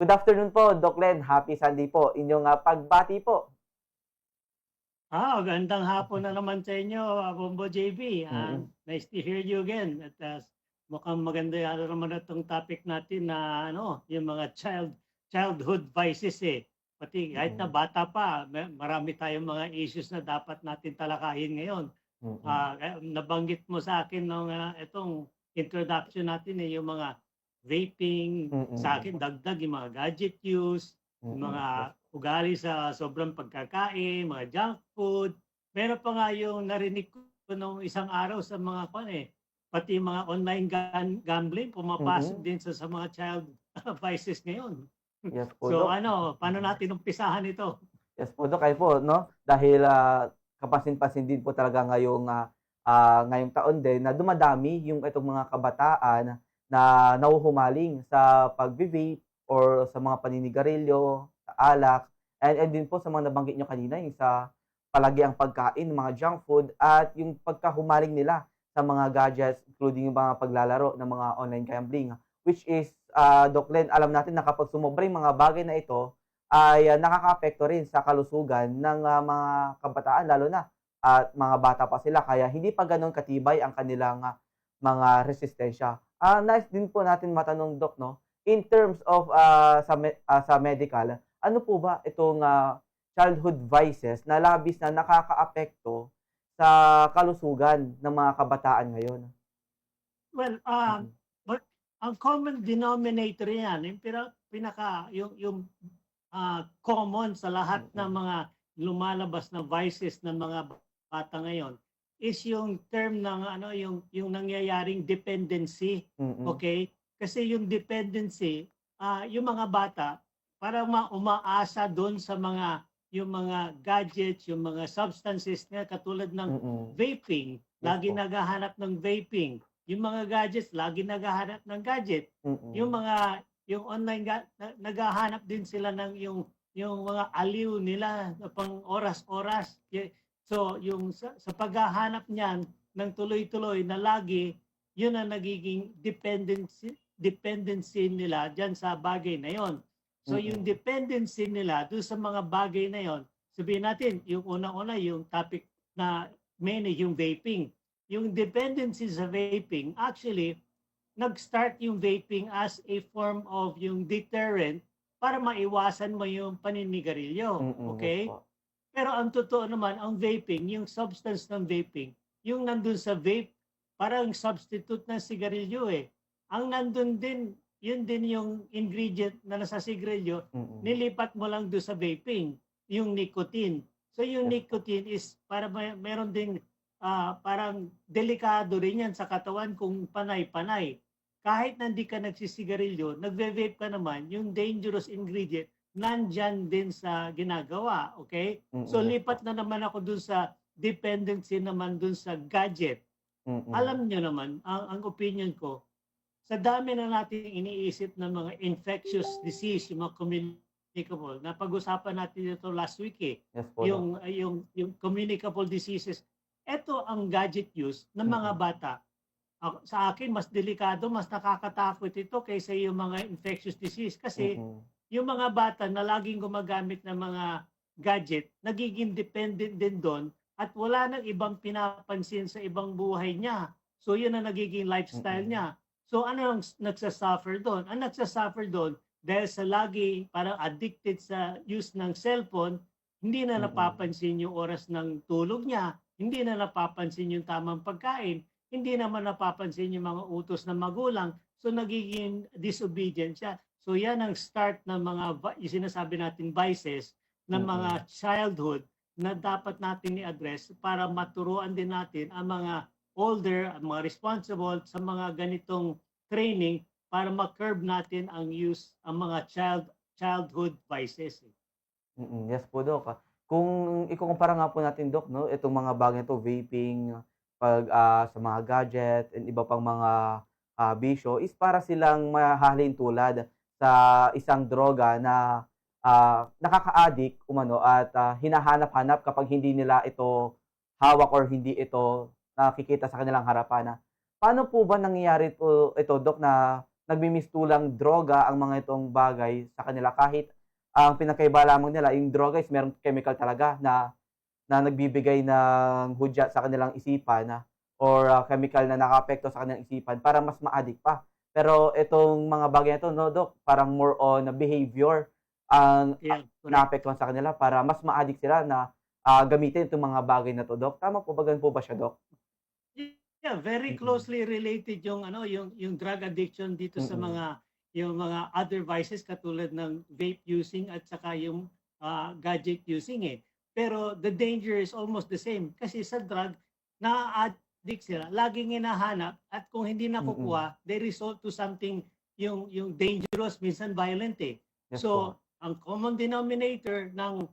Good afternoon po, Doc Len. Happy Sunday po. Inyong ah, pagbati po. Ah, gandang hapon na naman sa inyo, ah, Bombo JB. Ah, Nice to hear you again. At ah, mukhang maganda yan naman itong topic natin na ano, yung mga child childhood vices eh. Pati kahit na bata pa, may- marami tayong mga issues na dapat natin talakayin ngayon. Ah, kaya nabanggit mo sa akin nung ah, itong introduction natin eh, yung mga vaping, Mm-mm. sa akin dagdag yung mga gadget use, Mm-mm. yung mga ugali sa sobrang pagkakain, mga junk food. Meron pa nga yung narinig ko nung isang araw sa mga kwan eh, pati mga online gan- gambling pumapasok Mhm. din sa, sa mga child vices ngayon. Yes po, So Doc. ano, paano natin umpisahan ito? Yes po, Doc. Kayo po, no? Dahil ah, kapansin-pansin din po talaga ngayong, ah, ah, ngayong taon din na dumadami yung itong mga kabataan na nauhumaling sa pag-vape or sa mga paninigarilyo, sa alak, and, and din po sa mga nabanggit nyo kanina, yung sa palagi ang pagkain, mga junk food, at yung pagkahumaling nila sa mga gadgets, including yung mga paglalaro ng mga online gambling, which is, uh, Doc Len, alam natin na kapag sumobra yung mga bagay na ito, ay uh, nakakaapekto rin sa kalusugan ng uh, mga kabataan, lalo na at mga bata pa sila, kaya hindi pa ganun katibay ang kanilang uh, mga resistensya. Ah, nice din po natin matanong, Doc, no? In terms of uh, sa, me- ah, sa medical, ano po ba itong uh, childhood vices na labis na nakakaapekto sa kalusugan ng mga kabataan ngayon? Well, um, ang common denominator yan, yung pina- pinaka, yung, yung ah, common sa lahat ng Mm-mm. mga lumalabas na vices ng mga bata ngayon is yung term ng ano yung yung nangyayaring dependency Mm-mm. okay kasi yung dependency ah yung mga bata para ma umaasa doon sa mga yung mga gadgets yung mga substances na katulad ng Mm-mm. vaping Yes lagi po. naghahanap ng vaping yung mga gadgets lagi naghahanap ng gadget Mm-mm. yung mga yung online ga, na, naghahanap din sila ng yung yung mga aliw nila na pang oras-oras. So yung sa, sa paghahanap niyan ng tuloy-tuloy na lagi, yun ang nagiging dependency dependency nila diyan sa bagay na yon. So yung Mm-mm. dependency nila doon sa mga bagay na yon, sabihin natin, yung una-una yung topic na mainly yung vaping. Yung dependency sa vaping, actually, nag-start yung vaping as a form of yung deterrent para maiwasan mo yung paninigarilyo. Mm-mm. Okay? Po. Pero ang totoo naman, ang vaping, yung substance ng vaping, yung nandun sa vape, parang substitute ng sigarilyo eh. Ang nandun din, yun din yung ingredient na nasa sigarilyo, Mm-mm. nilipat mo lang doon sa vaping, yung nicotine. So yung nicotine is para may, meron ding ah, parang delikado rin yan sa katawan kung panay-panay. Kahit na hindi ka nagsisigarilyo, nagve-vape ka naman, yung dangerous ingredient, nandyan din sa ginagawa. Okay? So Mm-mm. lipat na naman ako dun sa dependency naman dun sa gadget. Mm-mm. Alam nyo naman, ang, ang opinion ko, sa dami na natin iniisip ng mga infectious disease, yung mga communicable, na pag-usapan natin ito last week eh, Yes po. Doc. yung, yung, yung communicable diseases. Ito ang gadget use ng mga Mm-mm. bata. Ako- Sa akin, mas delikado, mas nakakatakot ito kaysa yung mga infectious disease. Kasi Mm-mm. Yung mga bata na laging gumagamit ng mga gadget, nagiging dependent din doon at wala nang ibang pinapansin sa ibang buhay niya. So yun ang nagiging lifestyle Mm-mm. niya. So ano ang nagsasuffer doon? Ang nagsasuffer doon dahil sa lagi parang addicted sa use ng cellphone, hindi na napapansin yung oras ng tulog niya, hindi na napapansin yung tamang pagkain, hindi naman napapansin yung mga utos ng magulang. So nagiging disobedient siya. So yan ang start ng mga sinasabi natin vices ng Mm-mm. mga childhood na dapat natin i-address para maturuan din natin ang mga older, ang mga responsible sa mga ganitong training para ma-curb natin ang use ang mga child childhood vices. eh. Mm, yes po, Doc. Kung ikukumpara nga po natin, Doc, no, itong mga bagay to vaping, pag ah, sa mga gadget, and iba pang mga ah, bisyo, is para silang mahalin tulad sa isang droga na ah, nakaka-addict umano at ah, hinahanap-hanap kapag hindi nila ito hawak or hindi ito nakikita sa kanilang harapan. Paano po ba nangyayari ito, ito Doc, na nagmimistulang droga ang mga itong bagay sa kanila kahit ang pinakaiba lamang nila yung droga is merong chemical talaga na na nagbibigay ng hudyat sa kanilang isipan na or ah, chemical na nakapekto sa kanilang isipan para mas ma-addict pa. Pero itong mga bagay na ito, no, Dok, parang more on behavior ang Yeah, naapektuhan sa kanila para mas ma-addict sila na ah, gamitin itong mga bagay na to, Dok. Tama po ba? Ganun po ba siya, Dok? Yeah, very closely related yung ano yung yung drug addiction dito sa Mm-mm. mga yung mga other vices katulad ng vape using at saka yung ah, gadget using eh. Pero the danger is almost the same kasi sa drug na-addict sila, laging hinahanap at kung hindi nakukuha, they resort to something yung yung dangerous minsan violent eh. Yes so, po. ang common denominator ng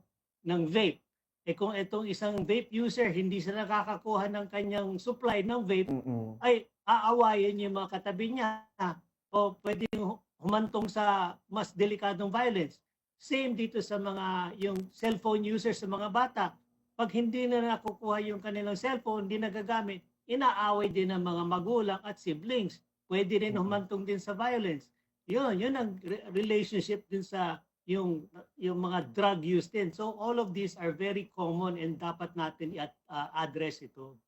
ng vape eh kung itong isang vape user hindi sila nakakakuha ng kanyang supply ng vape Mm-mm. ay aawayin yung mga katabi niya o pwedeng hu- humantong sa mas delikadong violence. Same dito sa mga yung cellphone users sa mga bata. Pag hindi na nakukuha yung kanilang cellphone, hindi nagagamit, inaaway din ng mga magulang at siblings. Pwede rin Mhm. humantong din sa violence. Yun, yun ang re- relationship din sa yung yung mga drug use din. So all of these are very common and dapat natin i-address ito.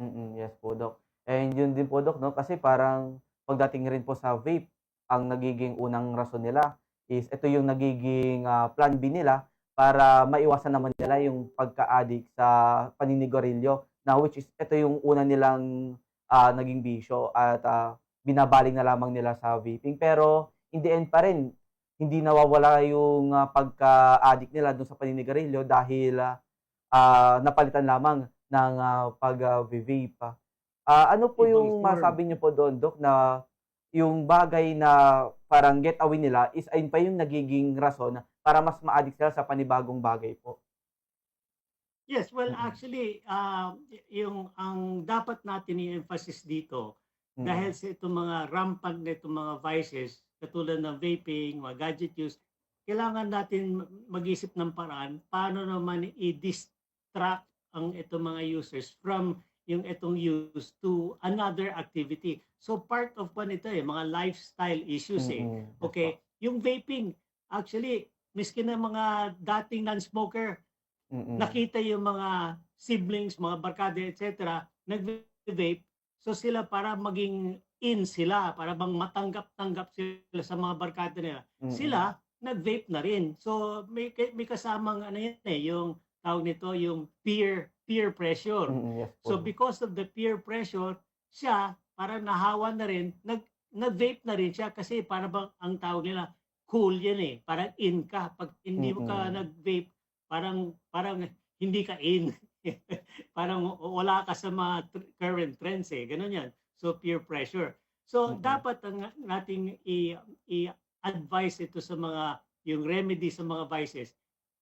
Mm, yes po, Dok. And yun din po, Dok, no? Kasi parang pagdating rin po sa vape, ang nagiging unang rason nila is ito yung nagiging ah, plan B nila para maiwasan naman nila yung pagka-addict sa paninigarilyo na which is ito yung una nilang ah, naging bisyo at ah, binabaling na lamang nila sa vaping. Pero in the end pa rin, hindi nawawala yung ah, pagka-addict nila dun sa paninigarilyo dahil ah, ah, napalitan lamang ng ah, pag-vape. Ah, ano po Ibang yung form. masabi niyo po doon, Dok, na yung bagay na parang get away nila is ayun pa yung nagiging rason para mas ma-addict sila sa panibagong bagay po. Yes, well Mm. actually y- yung ang dapat natin i-emphasis dito Mm. dahil sa itong mga rampant na itong mga vices katulad ng vaping, mga gadget use, kailangan natin ma- mag-isip ng paraan paano naman i-distract ang itong mga users from yung itong use to another activity. So part of pa nito eh, mga lifestyle issues eh. Okay, yung vaping, actually, miski na mga dating non-smoker, Mm-mm. nakita yung mga siblings, mga barkada, etc., nag-vape. So sila para maging in sila, para bang matanggap-tanggap sila sa mga barkada nila. Mm-mm. Sila, nag-vape na rin. So may, may kasamang ano yan eh, yung tawag nito, yung peer peer pressure. Mm-mm. Yes. So because of the peer pressure, siya parang nahawa na rin, nag nag-vape na rin siya kasi para bang ang tawag nila cool yan eh, parang in ka. Pag hindi mo ka nag-vape, parang parang hindi ka in. parang wala ka sa mga current trends eh, ganun yan. So peer pressure. So Mm-mm. dapat ang nating i, i-advise ito sa mga yung remedy sa mga vices,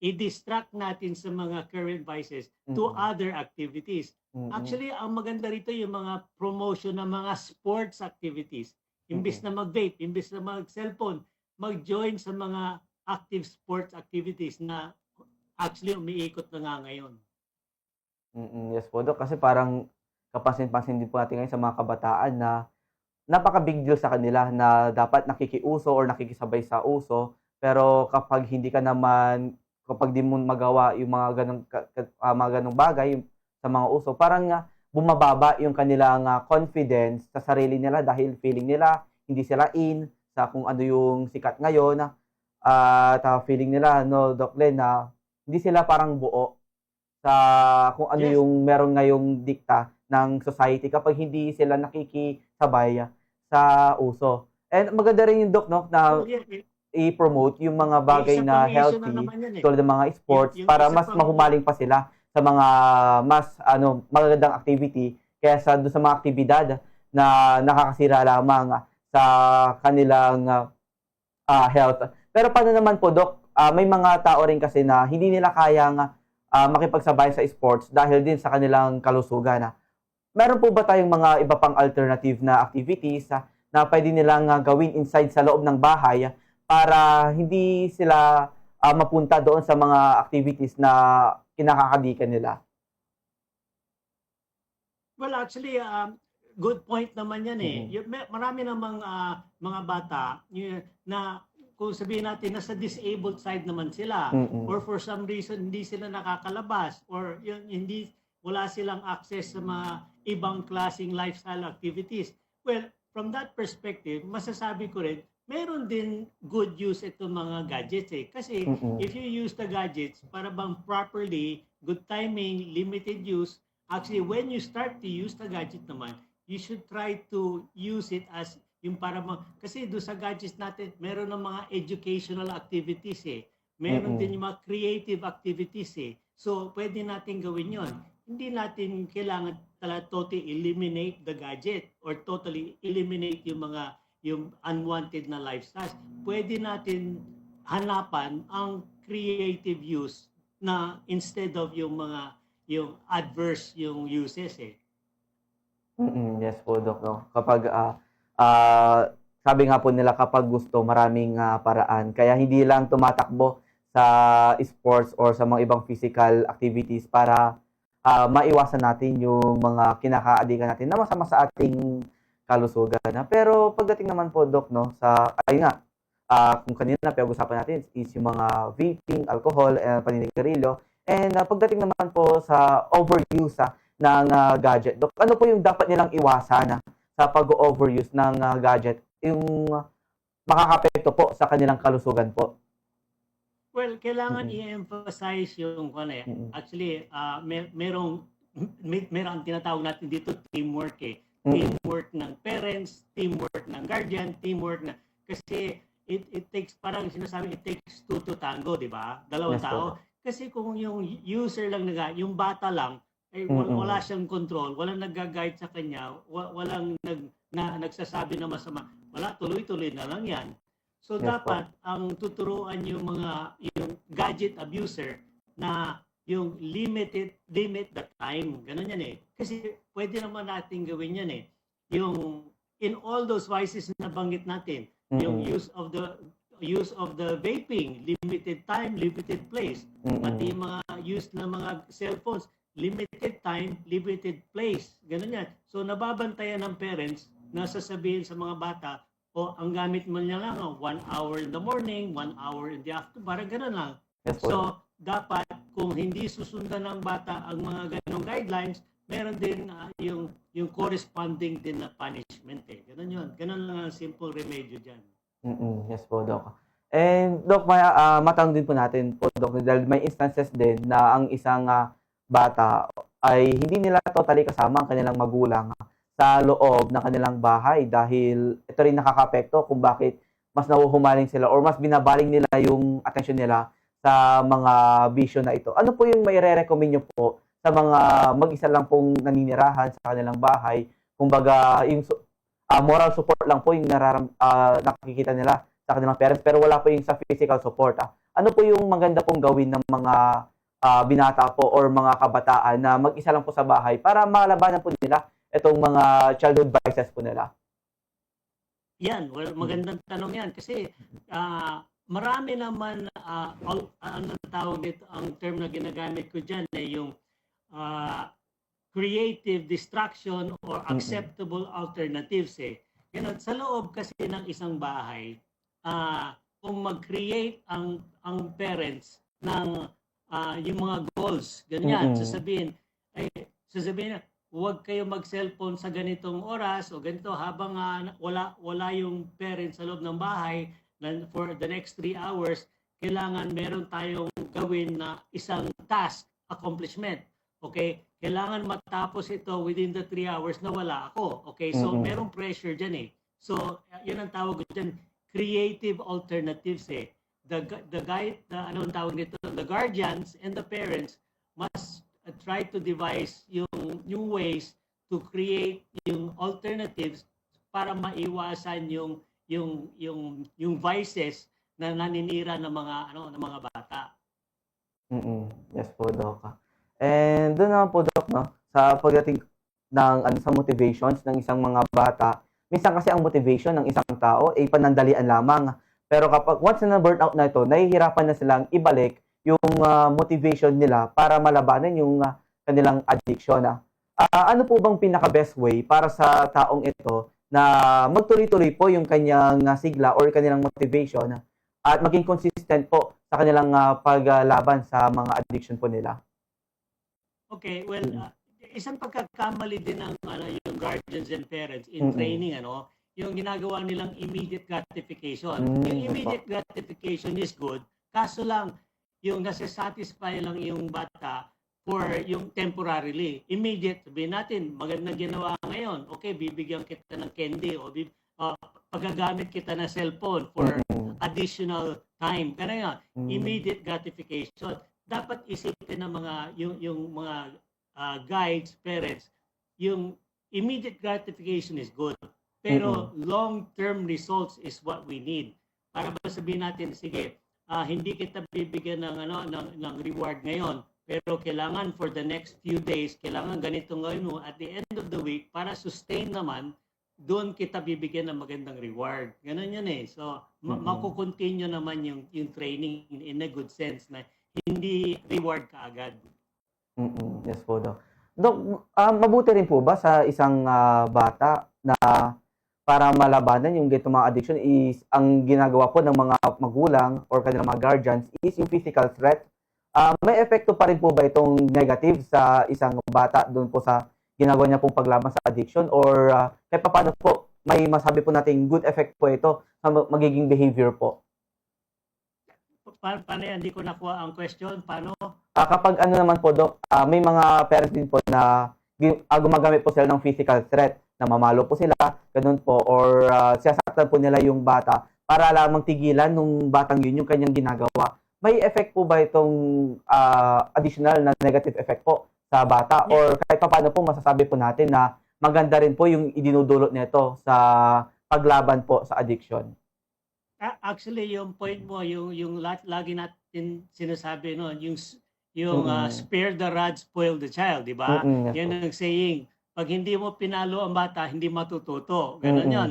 i-distract natin sa mga current vices to Mm-mm. other activities. Mm-mm. Actually, ang maganda rito yung mga promotion ng mga sports activities. Imbis na mag-vape, imbis na mag-cellphone, mag-join sa mga active sports activities na actually umiikot na nga ngayon. Mm, yes po, Dok. Kasi parang kapansin-pansin din po natin ngayon sa mga kabataan na napaka-big deal sa kanila na dapat nakikiuso or nakikisabay sa uso. Pero kapag hindi ka naman, kapag di mo magawa yung mga ganong, ah, mga ganong bagay sa mga uso, parang nga bumababa yung kanilang ah, confidence sa sarili nila dahil feeling nila hindi sila in sa kung ano yung sikat ngayon. At ah, feeling nila, no, Doc Len, na hindi sila parang buo sa kung ano Yes. yung meron ngayong dikta ng society kapag hindi sila nakikisabay sa uso. And maganda rin yung doc no na eh, i-promote yung mga bagay isa na healthy na eh. tulad ng mga sports yung para mas pang- mahumaling pa sila sa mga mas ano magagandang activity kaysa doon sa mga aktibidad na nakakasira lamang sa kanilang ah, health. Pero paano naman po, Doc? Ah, may mga tao rin kasi na hindi nila kayang ah, makipagsabay sa sports dahil din sa kanilang kalusugan. ah. Meron po ba tayong mga iba pang alternative na activities ah, na pwede nilang ah, gawin inside sa loob ng bahay ah, para hindi sila ah, mapunta doon sa mga activities na kinakakadikan nila? Well, actually, um, good point naman yan eh. Mhm. May- marami namang ah, mga bata na kung sabihin natin nasa disabled side naman sila Mm-mm. or for some reason hindi sila nakakalabas or yun, hindi wala silang access sa mga ibang klaseng lifestyle activities. Well, from that perspective, masasabi ko rin, meron din good use itong mga gadgets eh. Kasi Mm-mm. if you use the gadgets para bang properly, good timing, limited use, actually when you start to use the gadget naman, you should try to use it as yung para bang, kasi do sa gadgets natin, meron ng mga educational activities eh. Meron Mm-mm. din yung mga creative activities eh. So, pwede natin gawin yon. Hindi natin kailangan talaga totally eliminate the gadget or totally eliminate yung mga yung unwanted na lifestyles. Pwede natin hanapan ang creative use na instead of yung mga yung adverse yung uses eh. Mm, yes po, Dok. No? Kapag, ah, ah, sabi nga po nila, kapag gusto, maraming ah, paraan. Kaya hindi lang tumatakbo sa sports or sa mga ibang physical activities para ah, maiwasan natin yung mga kinakaadikan natin na masama sa ating kalusugan. Na. Pero pagdating naman po, Dok, no, sa, ay nga, ah, kung kanina pinag-usapan natin is yung mga vaping, alcohol, and paninigarilyo. And ah, pagdating naman po sa overuse, ah, ng ah, gadget. Dok, ano po yung dapat nilang iwasan ah, sa pag-overuse ng ah, gadget? Yung makakapekto po sa kanilang kalusugan po. Well, kailangan Mm-mm. i-emphasize yung ano eh. Actually, ah mer- merong may, merong tinatawag natin dito teamwork eh. Mm-mm. Teamwork ng parents, teamwork ng guardian, teamwork na kasi it it takes parang sinasabi it takes two to tango, di ba? Dalawang Yes po. tao. Kasi kung yung user lang naga, yung bata lang eh, wala siyang control, walang nagga-guide sa kanya, wa- walang nag na nagsasabi na masama. Wala, tuloy-tuloy na lang 'yan. So Yes po. dapat ang tuturuan yung mga yung gadget abuser na yung limited limit the time. Ganun yan eh. Kasi pwede naman natin gawin yan eh. Yung in all those vices na banggit natin, yung Mm-mm. use of the use of the vaping, limited time, limited place. Pati Mm-mm. yung mga use ng mga cellphones, limited time, limited place. Ganun yan. So nababantayan ng parents na sasabihin sa mga bata, o ang gamit mo niya lang, oh, one hour in the morning, one hour in the afternoon, parang ganun lang. Yes. So, dapat kung hindi susundan ng bata ang mga ganong guidelines, meron din ah, yung yung corresponding din na punishment eh. Ganun yun. Ganun lang ang simple remedyo dyan. Mm-mm. Yes po, Doc. And Doc, may, ah, matanong din po natin po, Doc, dahil may instances din na ang isang ah, bata ay hindi nila totally kasama ang kanilang magulang sa loob ng kanilang bahay dahil ito rin nakakapekto kung bakit mas nahuhumaling sila or mas binabaling nila yung attention nila sa mga bisyo na ito. Ano po yung may recommend nyo po sa mga mag-isa lang pong naninirahan sa kanilang bahay? Kumbaga, yung ah, moral support lang po yung nararam, ah, nakikita nila sa kanilang parents pero wala po yung sa physical support. ah. Ano po yung maganda pong gawin ng mga ah, binata po or mga kabataan na mag-isa lang po sa bahay para malabanan po nila itong mga childhood vices po nila? Yan, well, magandang tanong yan kasi ah, marami naman ah, al- ano tawag dito ang term na ginagamit ko diyan eh yung ah, creative distraction or acceptable alternatives eh. Ganun, sa loob kasi ng isang bahay, ah, kung mag-create ang ang parents ng ah, yung mga goals, ganyan, Mm-mm. sasabihin, ay, sasabihin na, huwag kayo mag-cellphone sa ganitong oras o ganito habang ah, wala wala yung parents sa loob ng bahay for the next three hours kailangan meron tayong gawin na isang task accomplishment. Okay? Kailangan matapos ito within the three hours na wala ako. Okay? So Mm-mm. merong pressure dyan eh. So yun ang tawag dyan creative alternatives eh the the guide the anong tawag nito the guardians and the parents must uh, try to devise yung yung ways to create yung alternatives para maiwasan yung yung yung yung vices na naninira ng mga ano ng mga bata. Mm-mm. Yes po, Doc. And doon naman po, Doc, no, sa pagdating ng ano, sa motivations ng isang mga bata, minsan kasi ang motivation ng isang tao ay panandalian lamang. Pero kapag once na burnout na ito, nahihirapan na silang ibalik yung ah, motivation nila para malabanan yung ah, kanilang addiction. ah. Ah, ano po bang pinaka-best way para sa taong ito na magtuloy-tuloy po yung kanyang ah, sigla or kanilang motivation at maging consistent po sa kanilang ah, paglaban sa mga addiction po nila? Okay, well, uh, isang pagkakamali din ng ano, yung guardians and parents in Mm-mm. training, ano, yung ginagawa nilang immediate gratification. Mm, yung immediate gratification is good, kaso lang, yung nasa-satisfy lang yung bata for yung temporarily. Immediate, sabihin natin, magandang ginawa ngayon. Okay, bibigyan kita ng candy o bib- uh, paggagamit kita ng cellphone for Mm, additional time. Kaya nga, mm, immediate gratification. Dapat isipin ng mga yung yung mga ah, guides, parents, yung immediate gratification is good. Pero long-term results is what we need. Para ba sabihin natin, sige, ah, hindi kita bibigyan ng ano ng, ng reward ngayon, pero kailangan for the next few days, kailangan ganito gawin mo at the end of the week para sustain naman doon kita bibigyan ng magandang reward. Ganun yun eh. So, Mm-mm. makukontinue naman yung, yung training in, in a good sense na hindi reward ka agad. mm, yes po, Dok. Dok, ah, mabuti rin po ba sa isang ah, bata na para malabanan yung ganitong mga addiction is ang ginagawa po ng mga magulang or kanilang mga guardians is yung physical threat. Ah, may epekto pa rin po ba itong negative sa isang bata doon po sa ginagawa niya pong paglaban sa addiction or uh, kahit paano po may masabi po nating good effect po ito sa ma- magiging behavior po. Pa- paano yan? Hindi ko nakuha ang question. Paano? Ah, kapag ano naman po, Dok, ah, may mga parents din po na ah, gumagamit po sila ng physical threat, na mamalo po sila, ganun po, or uh, siyasaktan po nila yung bata para lamang tigilan nung batang yun yung kanyang ginagawa. May effect po ba itong ah, additional na negative effect po sa bata? Or kahit pa paano po masasabi po natin na maganda rin po yung idinudulot nito sa paglaban po sa addiction? Actually, yung point mo, yung, yung lagi natin sinasabi, no, yung, yung Mm. spare the rod, spoil the child, di ba? Yes Yan ang saying. Pag hindi mo pinalo ang bata, hindi matututo. Ganun Mm-mm. yun.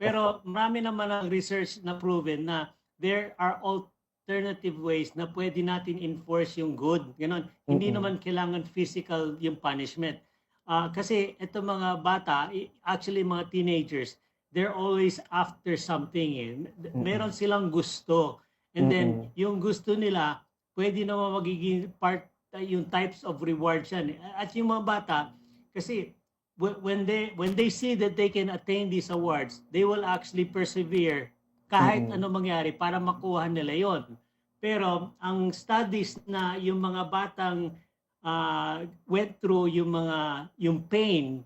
Pero marami naman ang research na proven na there are alternative ways na pwede natin enforce yung good. Ganun. Hindi Mm-mm. naman kailangan physical yung punishment. Ah, kasi ito mga bata, actually mga teenagers, they're always after something. Eh. Meron silang gusto. And then, yung gusto nila, pwede naman magiging part, uh, yung types of rewards yan. eh. At yung mga bata, kasi when they when they see that they can attain these awards, they will actually persevere kahit Mm-mm. ano mangyari para makuha nila yon. Pero ang studies na yung mga batang ah, went through yung mga yung pain.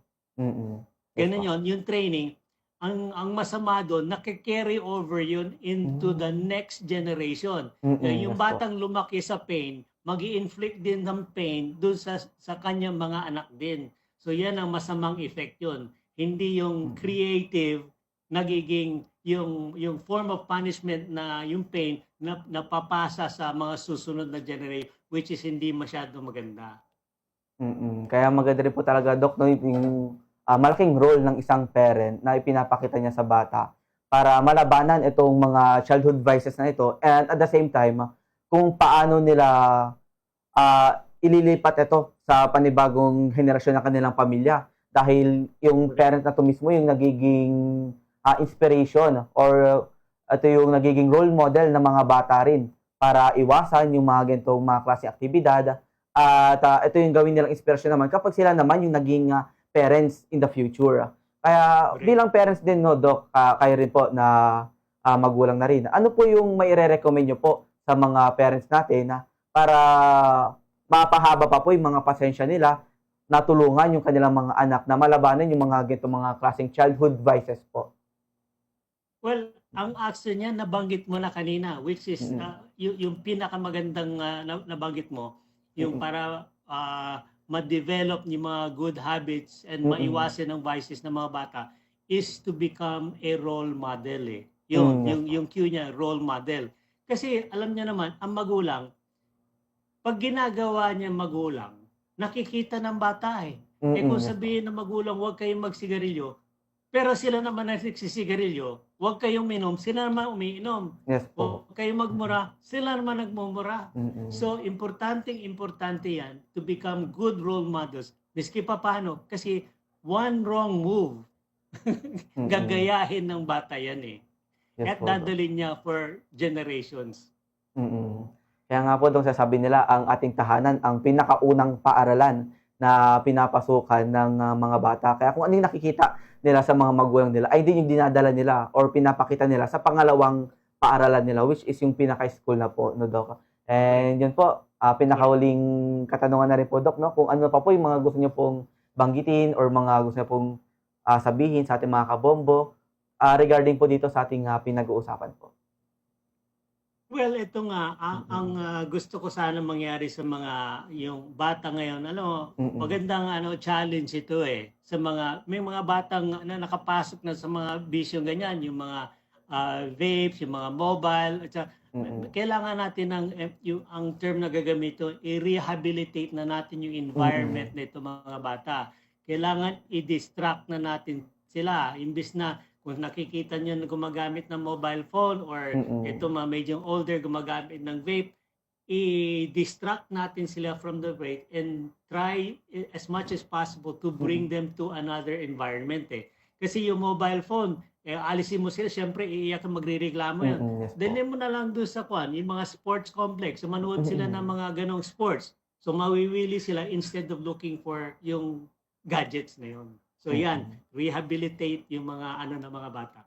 Yes ganun yon, yung training, ang ang masama doon, nakikarry over yun into Mm. the next generation. Mm-mm, Eh, yung batang lumaki sa pain, mag inflict din ng pain doon sa sa kanyang mga anak din. So yan ang masamang effect yun. Hindi yung Mm. creative nagiging yung yung form of punishment na yung pain na napapasa sa mga susunod na generation which is hindi masyado maganda. Mm. Kaya maganda rin po talaga, Dok, no, yung ah, malaking role ng isang parent na ipinapakita niya sa bata para malabanan itong mga childhood vices na ito and at the same time, kung paano nila ah, ililipat ito sa panibagong henerasyon ng kanilang pamilya. Dahil yung parent na to mismo yung nagiging ah, inspiration or ito yung nagiging role model ng mga bata rin para iwasan yung mga ganitong mga klase aktibidad at ah, ito yung gawin nilang inspirasyon naman kapag sila naman yung naging ah, parents in the future. Kaya Correct. bilang parents din, no, Doc, ah, kayo rin po na ah, magulang na rin. Ano po yung maire-recommend nyo po sa mga parents natin na para mapahaba pa po yung mga pasensya nila na tulungan yung kanilang mga anak na malabanan yung mga ganito mga klaseng childhood vices po. Well, ang action niya nabanggit mo na kanina which is Mm. ah, yung, yung pinakamagandang na- nabanggit mo yung Mm. para ah, ma-develop yung mga good habits and Mm-mm. maiwasan ng vices ng mga bata is to become a role model eh. Yung Mm, yung yung cue niya role model. Kasi alam niya naman ang magulang pag ginagawa niya magulang nakikita ng bata eh. Eh Mm-mm, kung yes po. sabihin ng magulang, huwag kayong magsigarilyo, pero sila naman ang nagsisigarilyo, huwag kayong minom, sila naman umiinom. Yes po. Huwag kayong magmura, sila naman nagmumura. Mm-mm. So, importanteng importante yan to become good role models. Miski pa paano, kasi one wrong move, Mm-mm. gagayahin ng bata yan eh. Yes At dadalhin niya for generations. Mm. Kaya nga po, dong sasabi nila, ang ating tahanan, ang pinakaunang paaralan na pinapasukan ng ah, mga bata. Kaya kung ano yung nakikita nila sa mga magulang nila, ay din yung dinadala nila or pinapakita nila sa pangalawang paaralan nila, which is yung pinaka-school na po, no, Dok? And yun po, ah, pinakahuling katanungan na rin po, Dok, no? kung ano pa po yung mga gusto nyo pong banggitin or mga gusto nyo pong ah, sabihin sa ating mga kabombo ah, regarding po dito sa ating ah, pinag-uusapan po. Well, ito nga, ang, Mm-mm. ang ah, gusto ko sana mangyari sa mga yung bata ngayon, ano, Mm-mm. magandang ano challenge ito eh sa mga may mga batang na nakapasok na sa mga bisyong ganyan, yung mga ah, vapes, yung mga mobile, at saka, Mm-mm. kailangan natin ng eh, yung ang term na gagamito, i-rehabilitate na natin yung environment na ito mga bata. Kailangan i-distract na natin sila imbis na kung nakikita niyo na gumagamit ng mobile phone or Mm-mm. ito mga medyo older gumagamit ng vape, i-distract natin sila from the vape and try as much as possible to bring them to another environment eh. Kasi yung mobile phone, eh, alisin mo sila, syempre iiyak ang magre-reklamo yan. Mm-mm. Yes. Dali mo na lang doon sa kwan, yung mga sports complex, manood sila Mm-mm. ng mga ganong sports. So mawiwili sila instead of looking for yung gadgets na yun. So yan, rehabilitate yung mga ano ng mga bata.